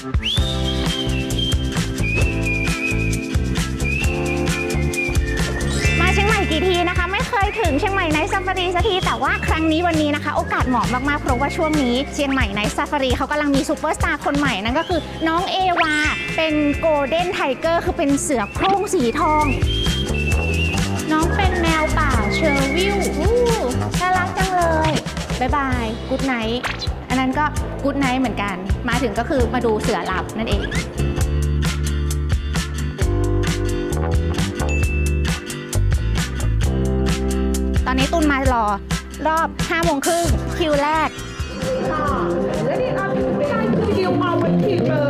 มาเชียงใหม่กี่ทีนะคะ ไม่เคยถึงเชียงใหม่ในซ a ฟารีสักที แต่ว่าครั้งนี้วันนี้นะคะ โอกาสเหมาะมากๆ เพราะว่าช่วงนี้เชียงใหม่ในซ a ฟารีเขากำลังมีซูเปอร์สตาร์คนใหม่นั่นก็คือน้องเอวา เป็นโกลเด้นไทเกอร์คือเป็นเสือโคร่งสีทอง น้องเป็นแมวป่าเชอร์วิลอู้น่ารักจังเลยบายบาย กูดไนท์ อันนั้นก็กูดไนท์เหมือนกัน มาถึงก็คือมาดูเสือหลับนั่นเองตอนนี้ตุนมารอรอบ5โมงครึ่งคิวแรกและนี่อาคือการคือยิวเอาวันที่เลย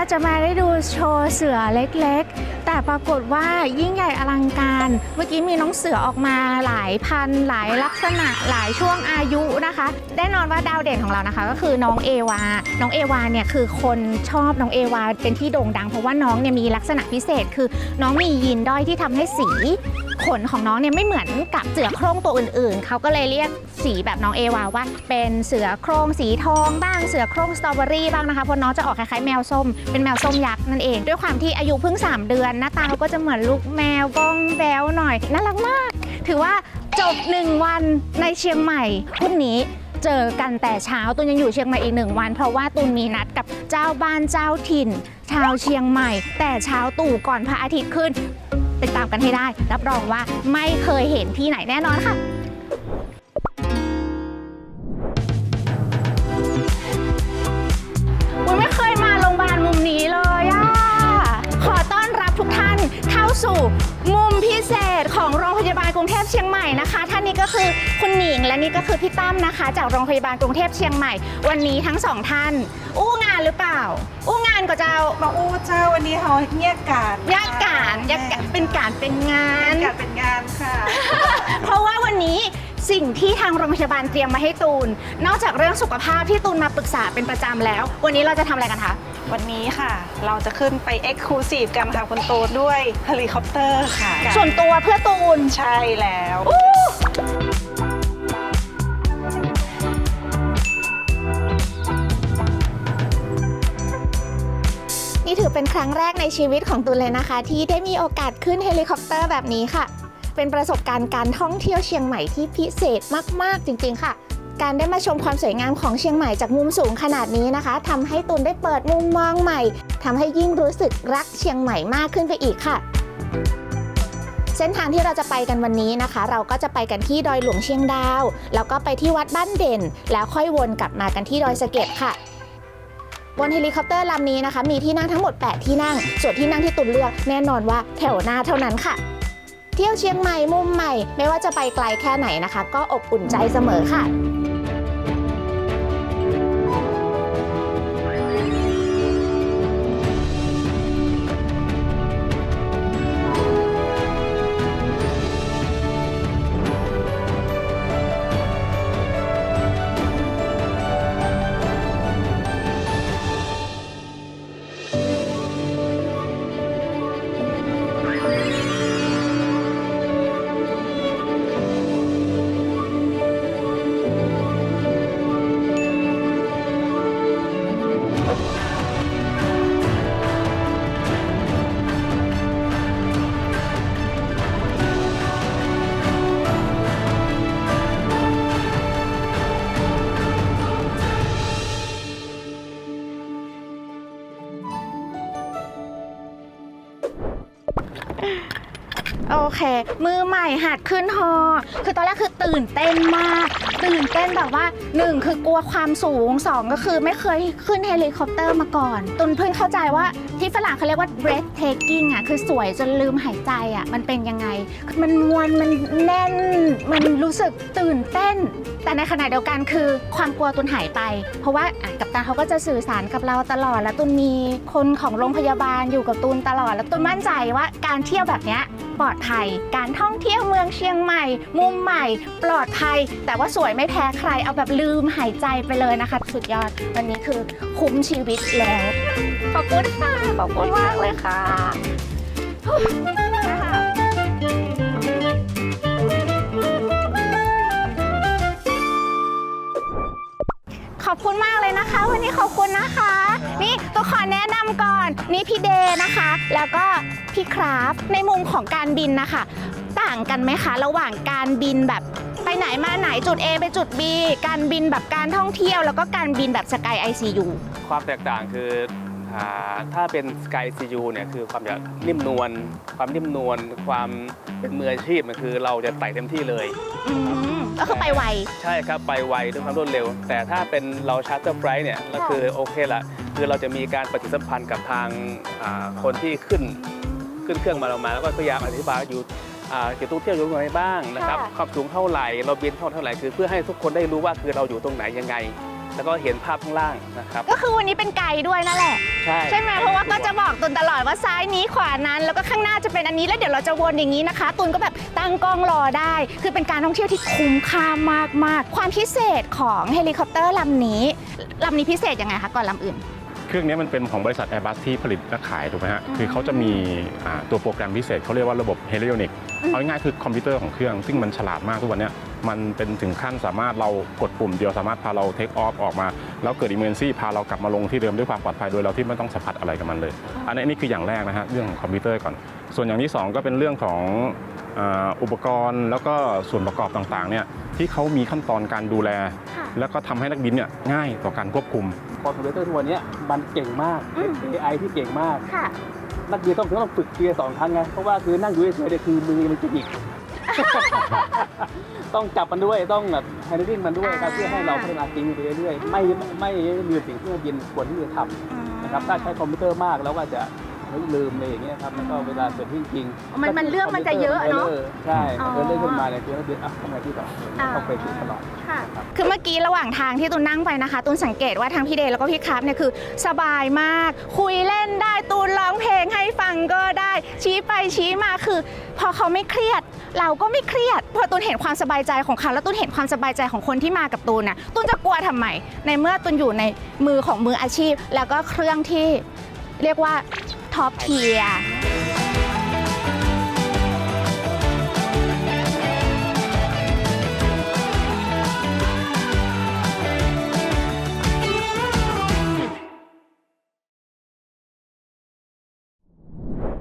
ว่าจะมาได้ดูโชว์เสือเล็กๆ แต่ปรากฏว่ายิ่งใหญ่อลังการ เมื่อกี้มีน้องเสือออกมาหลายพัน หลายลักษณะหลายช่วงอายุนะคะ แน่นอนว่าดาวเด่นของเรานะคะ ก็คือน้องเอวา น้องเอวาเนี่ยคือคนชอบน้องเอวาเป็นที่โด่งดัง เพราะว่าน้องเนี่ยมีลักษณะพิเศษคือน้องมียีนด้อยที่ทำให้สี ขนของน้องเนี่ยไม่เหมือนกับเสือโคร่งตัวอื่นๆ เขาก็เลยเรียกสีแบบน้องเอวาว่า เป็นเสือโคร่งสีทองบ้างเสือโคร่งสตรอเบอรี่บ้างนะคะเพราะน้องจะออกคล้ายๆแมวส้ม เป็นแมวส้มยักษ์นั่นเอง ด้วยความที่อายุเพิ่ง 3 เดือน หน้าตาเขาก็จะเหมือนลูกแมวบ้องแบวหน่อยน่ารักมาก ถือว่าจบ 1 วันในเชียงใหม่พรุ่งนี้เจอกันแต่เช้าตุนยังอยู่เชียงใหม่อีกหนึ่งวัน เพราะว่าตุนมีนัดกับเจ้าบ้านเจ้าถิ่น ชาวเชียงใหม่ แต่เช้าตู่ก่อนพระอาทิตย์ขึ้น ติดตามกันให้ได้ รับรองว่าไม่เคยเห็นที่ไหนแน่นอนค่ะอุ้ยไม่เคยมาโรงพยาบาลมุมนี้เลยอะขอต้อนรับทุกท่านเข้าสู่มุมพิเศษของโรง รุงเทพเชียงใหม่นะคะท่านนี้ก็คือคุณหนิงและนี่ก็คือพี่ตั้มนะคะ จากโรงพยาบาลกรุงเทพเชียงใหม่ วันนี้ทั้งสองท่าน อู้งานหรือเปล่า อู้งานก็เจ้ามาอู้เจ้าวันนี้เขาเงียกการยักการยักการเป็นการเป็นงานการเป็นงานค่ะ เพราะว่าวันนี้ สิ่งที่ทางโรงพยาบาลเตรียมมาให้ตูน นอกจากเรื่องสุขภาพที่ตูนมาปรึกษาเป็นประจำแล้ว วันนี้เราจะทำอะไรกันคะ วันนี้ค่ะ เราจะขึ้นไปเอ็กซ์คลูซีฟกันค่ะคุณโตดด้วยเฮลิคอปเตอร์ค่ะส่วนตัวเพื่อตูน ใช่แล้ว นี่ถือเป็นครั้งแรกในชีวิตของตูนเลยนะคะ ที่ได้มีโอกาสขึ้นเฮลิคอปเตอร์แบบนี้ค่ะ เป็นประสบการณ์การท่องเที่ยวเชียงใหม่ที่พิเศษมาก ๆ จริง ๆ ค่ะ การได้มาชมความสวยงามของเชียงใหม่จากมุมสูงขนาดนี้นะคะทำให้ตูนได้เปิดมุมมองใหม่ทำให้ยิ่งรู้สึกรักเชียงใหม่มากขึ้นไปอีกค่ะเส้นทางที่เราจะไปกันวันนี้นะคะ เราก็จะไปกันที่ดอยหลวงเชียงดาว แล้วก็ไปที่วัดบ้านเด่น แล้วค่อยวนกลับมากันที่ดอยสะเก็ดค่ะ บนเฮลิคอปเตอร์ลำนี้นะคะ มีที่นั่งทั้งหมด 8 ที่นั่ง ส่วนที่นั่งที่ตุนเลือกแน่นอนว่าแถวหน้าเท่านั้นค่ะ เที่ยวเชียงใหม่มุมใหม่ ไม่ว่าจะไปไกลแค่ไหนนะคะ ก็อบอุ่นใจเสมอค่ะ โอเค มือใหม่หัดขึ้นฮอ คือตอนแรกคือตื่นเต้นมาก ตื่นเต้นแบบว่าหนึ่งคือกลัวความสูงสองก็คือไม่เคยขึ้นเฮลิคอปเตอร์มาก่อน ตุนเพิ่งเข้าใจว่าที่ฝรั่งเขาเรียกว่า breathtaking อะ คือสวยจนลืมหายใจอะ มันเป็นยังไง มันมวน มันแน่น มันรู้สึกตื่นเต้น แต่ในขณะเดียวกันคือความกลัวตุนหายไป เพราะว่ากัปตันเขาก็จะสื่อสารกับเราตลอด แล้วตุนมีคนของโรงพยาบาลอยู่กับตุนตลอด แล้วตุนมั่นใจว่าการเที่ยวแบบเนี้ย ปลอดภัย การท่องเที่ยวเมืองเชียงใหม่ มุมใหม่ ปลอดภัย แต่ว่าสวยไม่แพ้ใครเอาแบบลืมหายใจไปเลยนะคะ สุดยอด วันนี้คือคุ้มชีวิตแล้ว ขอบคุณค่ะ ขอบคุณมากเลยค่ะ ขอแนะนำก่อนนี่พี่เดย์นะคะ แล้วก็พี่คราฟในมุมของการบินนะคะ ต่างกันไหมคะ ระหว่างการบินแบบไปไหนมาไหนจุด A ไปจุด B การบินแบบการท่องเที่ยว แล้วก็การบินแบบสกาย ICU ความแตกต่างคืออาถ้าเป็น Sky CU เนี่ยคือความจะนิ่มนวลความนิ่มนวลความเป็นมืออาชีพมันคือเราจะไต่เต็มที่เลย อืมก็คือไปไว ใช่ครับ ไปไวด้วยความรวดเร็ว แต่ถ้าเป็นเราชาร์เตอร์ไ i ร์เนี่ยก็คือโอเคละ คือเราจะมีการปฏิสัมพันธ์กับทางอ่าคนที่ขึ้นขึ้นเครื่องมาเรามา แล้วก็พยายามอธิบายอยู่อ่าเกี่ยวกับเที่ยวอยู่ตรงไหนบ้างนะครับค่ะความสูงเท่าไหร่ เราบินเท่าเท่าไหร่คือเพื่อให้ทุกคนได้รู้ว่าคือเราอยู่ตรงไหนยังไง แล้วก็เห็นภาพข้างล่างนะครับ ก็คือวันนี้เป็นไกด์ด้วยนั่นแหละ ใช่ใช่ไหมเพราะว่าก็จะบอกตุนตลอดว่าซ้ายนี้ขวานั้น แล้วก็ข้างหน้าจะเป็นอันนี้แล้วเดี๋ยวเราจะวนอย่างนี้นะคะ ตุนก็แบบตั้งกล้องรอได้ คือเป็นการท่องเที่ยวที่คุ้มค่ามากๆ ความพิเศษของเฮลิคอปเตอร์ลำนี้ลำนี้พิเศษยังไงคะก่อนลำอื่น เครื่องนี้มันเป็นของบริษัท Airbus ที่ผลิตและขายถูกไหมฮะอืมคือเขาจะมีอ่าตัวโปรแกรมพิเศษเขาเรียกว่าระบบ h e l i o n i c อืมเอาง่ายๆคือคอมพิวเตอร์ของเครื่อง ซึ่งมันฉลาดมากทุกวันเนี้ยมันเป็นถึงขั้นสามารถเรากดปุ่มเดียวสามารถพาเราเทคออฟออกมา แล้วเกิดอิมเมนซี่พาเรากลับมาลงที่เดิมด้วยความปลอดภัยโดยเราที่ไม่ต้องสัมผัสอะไรกับมันเลย อันนี้อันนี้คืออย่างแรกนะฮะเรื่องของคอมพิวเตอร์ก่อน ส่วนอย่างที่สองก็เป็นเรื่องของอ่าอุปกรณ์แล้วก็ส่วนประกอบต่างๆเนี่ยที่เขามีขั้นตอนการดูแลค่ะ แล้วก็ทำให้นักบินเนี่ยง่ายต่อการควบคุมคอมพิวเตอร์ทุกวันเนี้ยมันเก่งมากอืมเป็น AI ที่เก่งมากค่ะนักบินต้องต้องฝึกเกียร์สองครั้งไงเพราะว่าคือนั่งอยู่เฉยๆเนี่ยคือมือมันจะหยิกต้องจับมันด้วยต้องแบบแฮนดิ้งมันด้วยครับอ่าเพื่อให้เราพัฒนาจริงไปเรื่อยๆไม่ไม่ลืมสิ่งที่นักบินควรที่จะทำนะครับถ้าใช้คอมพิวเตอร์มากแล้วก็จะ ลืมอะไรอย่างเงี้ยครับแล้วก็เวลาเกิดเรื่องจริงมันมันเรื่องมันจะเยอะเนอะใช่อ๋อเออเรื่องขึ้นมาเนี่ยคือนักบินอะทำไงที่ต่อต้องไปฝึกตลอดค่ะคือเมื่อกี้ระหว่างทางที่ตูนนั่งไปนะคะตูนสังเกตว่าทั้งพี่เดย์แล้วก็พี่ครับเนี่ยคือสบายมาก คุยเล่นได้ตูนร้องเพลงให้ฟังก็ได้ ชี้ไปชี้มาคือ พอเขาไม่เครียด เราก็ไม่เครียด พอตูนเห็นความสบายใจของเขาแล้วตูนเห็นความสบายใจของคนที่มากับตูนน่ะตูนจะกลัวทำไมในเมื่อตูนอยู่ในมือของมืออาชีพ แล้วก็เครื่องที่ เรียกว่าท็อปเทียร์